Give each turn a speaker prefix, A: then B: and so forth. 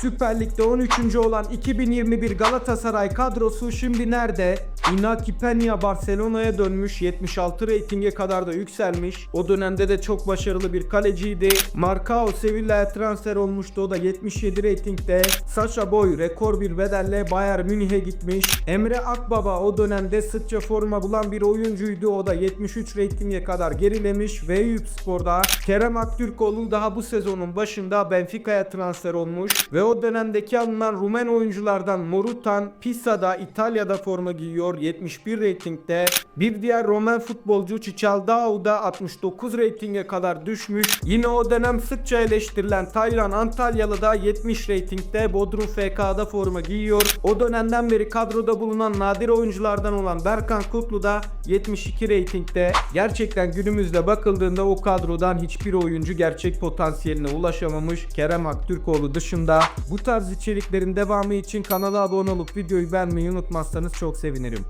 A: Süper Lig'de 13. olan 2021 Galatasaray kadrosu şimdi nerede? Inaki Peña Barcelona'ya dönmüş 76 reytinge kadar da yükselmiş. O dönemde de çok başarılı bir kaleciydi. Marcao Sevilla'ya transfer olmuştu o da 77 reytingde. Sasha Boy rekor bir bedelle Bayern Münih'e gitmiş. Emre Akbaba o dönemde sıkça forma bulan bir oyuncuydu o da 73 reytinge kadar gerilemiş. ve Spor'da Kerem Aktürkoğlu daha bu sezonun başında Benfica'ya transfer olmuş ve o dönemdeki alınan Rumen oyunculardan Morutan Pisa'da İtalya'da forma giyiyor 71 reytingde. Bir diğer Romen futbolcu Çiçaldao da 69 reytinge kadar düşmüş. Yine o dönem sıkça eleştirilen Taylan Antalyalı da 70 reytingde Bodrum FK'da forma giyiyor. O dönemden beri kadroda bulunan nadir oyunculardan olan Berkan Kutlu da 72 reytingde. Gerçekten günümüzde bakıldığında o kadrodan hiçbir oyuncu gerçek potansiyeline ulaşamamış. Kerem Aktürkoğlu dışında. Bu tarz içeriklerin devamı için kanala abone olup videoyu beğenmeyi unutmazsanız çok sevinirim.